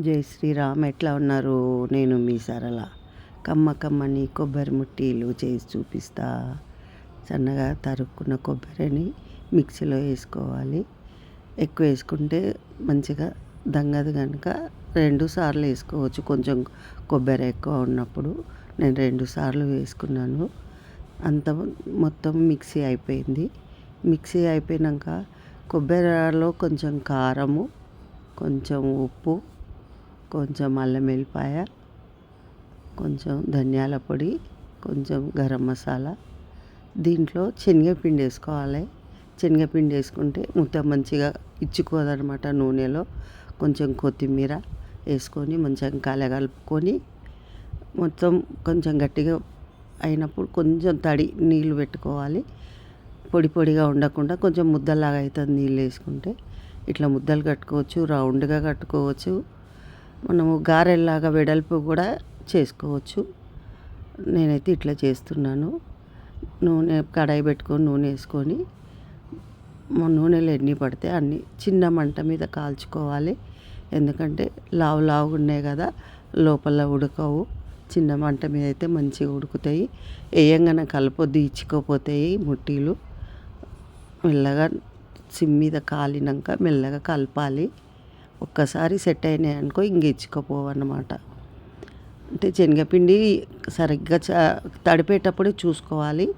జై శ్రీరామ్. ఎట్లా ఉన్నారు? నేను మీ సరళ. కమ్మ కమ్మని కొబ్బరి ముట్టీలు చేసి చూపిస్తా. సన్నగా తరుక్కున్న కొబ్బరిని మిక్సీలో వేసుకోవాలి. ఎక్కువ వేసుకుంటే మంచిగా దంగదు కనుక రెండు సార్లు వేసుకోవచ్చు. కొంచెం కొబ్బరి ఎక్కువ ఉన్నప్పుడు నేను రెండు సార్లు వేసుకున్నాను. అంత మొత్తం మిక్సీ అయిపోయింది. మిక్సీ అయిపోయాక కొబ్బరిలో కొంచెం కారము కొంచెం ఉప్పు కొంచెం అల్లం వెల్లిపాయ కొంచెం ధనియాల పొడి కొంచెం గరం మసాలా. దీంట్లో శనగపిండి వేసుకోవాలి. శనగపిండి వేసుకుంటే ముద్ద మంచిగా ఇచ్చుకోదనమాట నూనెలో. కొంచెం కొత్తిమీర వేసుకొని మంచిగా కలగలుపుకొని మొత్తం కొంచెం గట్టిగా అయినప్పుడు కొంచెం తడి నీళ్ళు పెట్టుకోవాలి. పొడి పొడిగా ఉండకుండా కొంచెం ముద్దలాగా అవుతుంది నీళ్ళు వేసుకుంటే. ఇట్లా ముద్దలు కట్టుకోవచ్చు రౌండ్గా కట్టుకోవచ్చు. మనము గారెల్లాగా వెడల్పు కూడా చేసుకోవచ్చు. నేనైతే ఇట్లా చేస్తున్నాను. నూనె కడాయి పెట్టుకొని నూనె వేసుకొని నూనెలు ఎన్ని పడితే అన్ని చిన్న మంట మీద కాల్చుకోవాలి. ఎందుకంటే లావు లావుగా ఉన్నాయి కదా లోపల ఉడకవు. చిన్న మంట మీద అయితే మంచిగా ఉడుకుతాయి. వేయంగానే కలపొద్దు ఇచ్చుకోపోతాయి ముట్టీలు. మెల్లగా సిమ్ మీద కాలినాక మెల్లగా కలపాలి. ఒక్కసారి సెట్ అయినాయి అనుకో ఇంక ఇచ్చుకోపోవన్నమాట. అంటే శనగపిండి సరిగ్గా తడిపేటప్పుడే చూసుకోవాలి.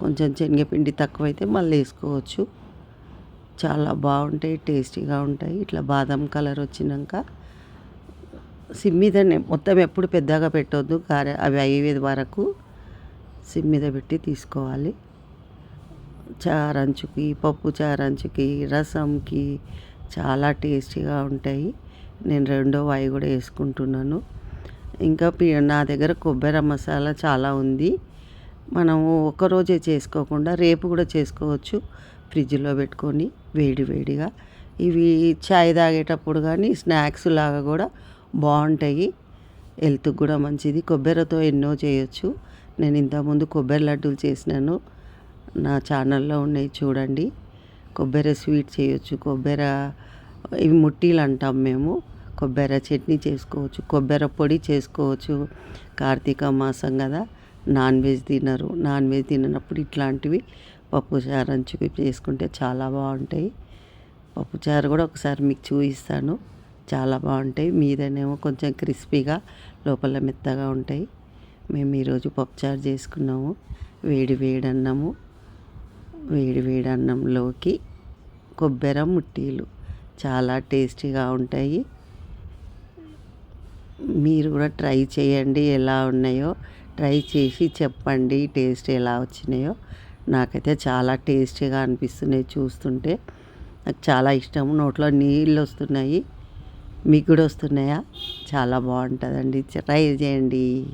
కొంచెం శనగపిండి తక్కువైతే మళ్ళీ వేసుకోవచ్చు. చాలా బాగుంటాయి టేస్టీగా ఉంటాయి. ఇట్లా బాదం కలర్ వచ్చినాక సిమ్ మీదనే మొత్తం ఎప్పుడు పెద్దగా పెట్టొద్దు. కార అవి అయ్యేది వరకు సిమ్ మీద పెట్టి తీసుకోవాలి. చారంచుకి పప్పు చారంచుకి రసంకి చాలా టేస్టీగా ఉంటాయి. నేను రెండో వాయి కూడా వేసుకుంటున్నాను. ఇంకా నా దగ్గర కొబ్బరి మసాలా చాలా ఉంది. మనము ఒకరోజే చేసుకోకుండా రేపు కూడా చేసుకోవచ్చు. ఫ్రిడ్జ్లో పెట్టుకొని వేడి వేడిగా. ఇవి చాయ్ తాగేటప్పుడు కానీ స్నాక్స్ లాగా కూడా బాగుంటాయి. హెల్త్కి కూడా మంచిది. కొబ్బరితో ఎన్నో చేయొచ్చు. నేను ఇంతకుముందు కొబ్బరి లడ్డూలు చేసినాను. నా ఛానల్లో ఉన్నాయి చూడండి. కొబ్బరి స్వీట్ చేయొచ్చు కొబ్బరి ఇవి ముట్టీలు అంటాం మేము. కొబ్బరి చట్నీ చేసుకోవచ్చు కొబ్బరి పొడి చేసుకోవచ్చు. కార్తీక మాసం కదా నాన్ వెజ్ తినరు. నాన్ వెజ్ తిననప్పుడు ఇట్లాంటివి పప్పుచారు చేసుకుంటే చాలా బాగుంటాయి. పప్పుచారు కూడా ఒకసారి మీకు చూపిస్తాను. చాలా బాగుంటాయి. మీదనేమో కొంచెం క్రిస్పీగా లోపల మెత్తగా ఉంటాయి. మేము ఈరోజు పప్పుచారు చేసుకున్నాము. వేడి వేడి అన్నము. వేడివేడి అన్నంలోకి కొబ్బరి ముట్టీలు చాలా టేస్టీగా ఉంటాయి. మీరు కూడా ట్రై చేయండి ఎలా ఉన్నాయో. ట్రై చేసి చెప్పండి టేస్ట్ ఎలా వచ్చినాయో. నాకైతే చాలా టేస్టీగా అనిపిస్తున్నాయి చూస్తుంటే. నాకు చాలా ఇష్టం. నోట్లో నీళ్ళు వస్తున్నాయి. మీకు కూడా వస్తున్నాయా? చాలా బాగుంటుందండి. ట్రై చేయండి.